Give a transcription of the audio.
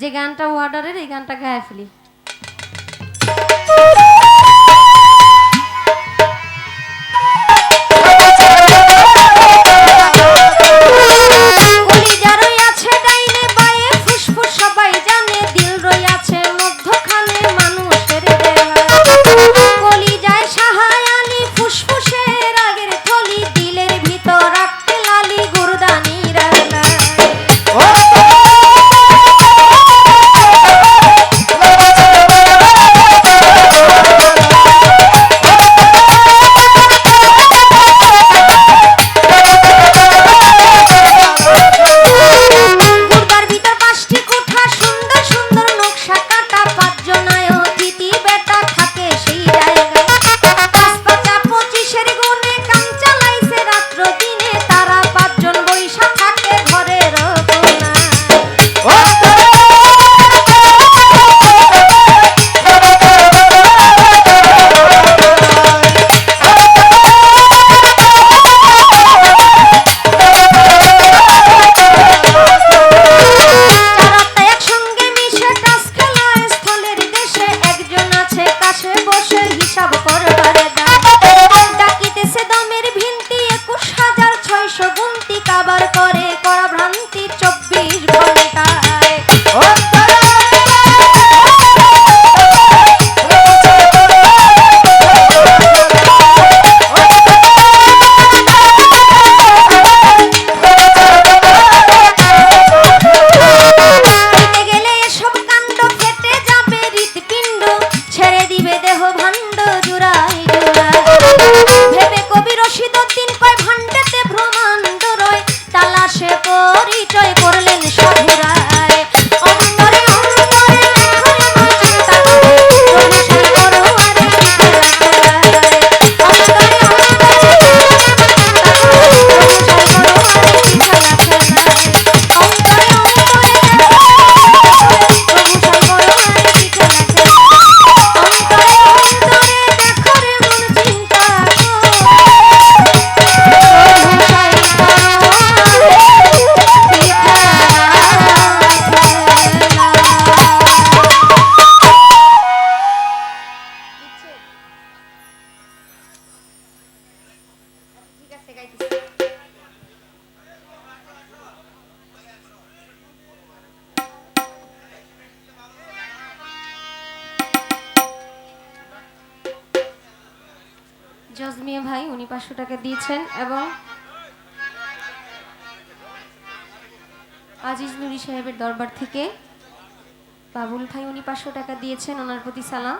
যে গানটা ওয়ার্ডারের এই গানটা গায়ে ফেলি। জজমিয়া ভাই, উনি পাঁচশো টাকা দিয়েছেন এবং আজিজ নুরি সাহেবের দরবার থেকে বাবুল ভাই, উনি পাঁচশো টাকা দিয়েছেন ওনার প্রতি সালাম।